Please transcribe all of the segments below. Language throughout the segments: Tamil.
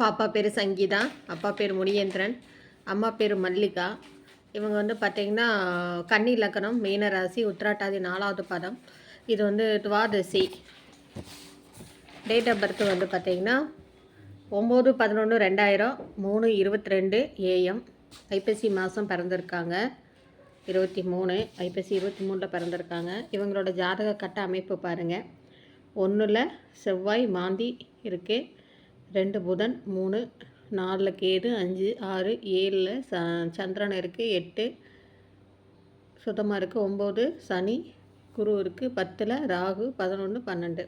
பாப்பா பேர் சங்கீதா அப்பா பேர் முனியேந்திரன் அம்மா பேர் மல்லிகா. இவங்க வந்து பார்த்திங்கன்னா கன்னி லக்கணம் மீனராசி உத்திராட்டாதி நாலாவது பதம். இது வந்து துவாதசி. டேட் ஆஃப் பர்த் வந்து பார்த்திங்கன்னா ஒம்பது பதினொன்று ரெண்டாயிரம் மூணு இருபத்தி ரெண்டு ஏஎம் ஐப்பசி மாதம் பிறந்திருக்காங்க. இருபத்தி மூணு ஐப்பசி இருபத்தி மூணில் பிறந்திருக்காங்க. இவங்களோட ஜாதக கட்ட அமைப்பு பாருங்கள் ஒன்றில் செவ்வாய் மாந்தி இருக்குது ரெண்டு புதன் மூணு நாலில் கேது அஞ்சு ஆறு ஏழில் ச சந்திரன் இருக்குது எட்டு. சுத்தமாக இருக்குது ஒம்பது சனி குரு இருக்குது பத்தில் ராகு பதினொன்று பன்னெண்டு.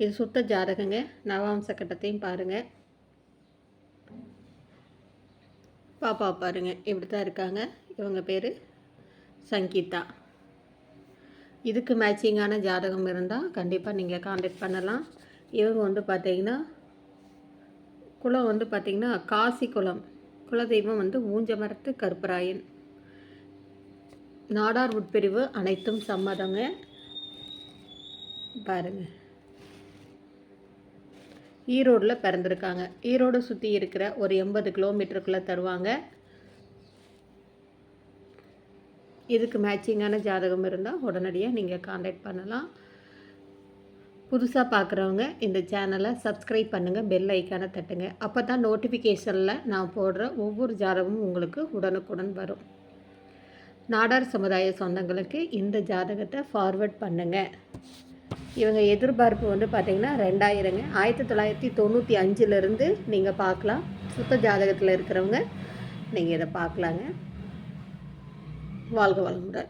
இது சுத்த ஜாதகங்க. நவாம்ச கட்டத்தையும் பாருங்கள் பாப்பா பாருங்க. இப்படி தான் இருக்காங்க. இவங்க பேர் சங்கீதா. இதுக்கு மேட்சிங்கான ஜாதகம் இருந்தால் கண்டிப்பாக நீங்கள் காண்டாக்ட் பண்ணலாம். இவங்க வந்து பார்த்தீங்கன்னா குலம் வந்து பார்த்திங்கன்னா காசி குலம். குலதெய்வம் வந்து ஊஞ்ச மரத்து கருப்பராயன். நாடார் உட்பிரிவு அனைத்தும் சம்மதங்க. பாருங்கள் ஈரோடில் பிறந்திருக்காங்க. ஈரோடு சுற்றி இருக்கிற ஒரு எண்பது கிலோமீட்டருக்குள்ளே தருவாங்க. இதுக்கு மேட்சிங்கான ஜாதகம் இருந்தால் உடனடியாக நீங்கள் காண்டாக்ட் பண்ணலாம். புதுசாக பார்க்குறவங்க இந்த சேனலை சப்ஸ்கிரைப் பண்ணுங்கள் பெல் ஐக்கானை தட்டுங்க. அப்போ தான் நோட்டிஃபிகேஷனில் நான் போடுற ஒவ்வொரு ஜாதகமும் உங்களுக்கு உடனுக்குடன் வரும். நாடார் சமுதாய சொந்தங்களுக்கு இந்த ஜாதகத்தை ஃபார்வர்ட் பண்ணுங்கள் இவங்க எதிர்பார்ப்பு வந்து பார்த்திங்கன்னா ரெண்டாயிரங்க. ஆயிரத்தி தொள்ளாயிரத்தி தொண்ணூற்றி அஞ்சுலேருந்து நீங்கள் பார்க்கலாம் சுத்த ஜாதகத்தில் இருக்கிறவங்க நீங்கள் இதை பார்க்கலாங்க வாழ்க வளமுடன்.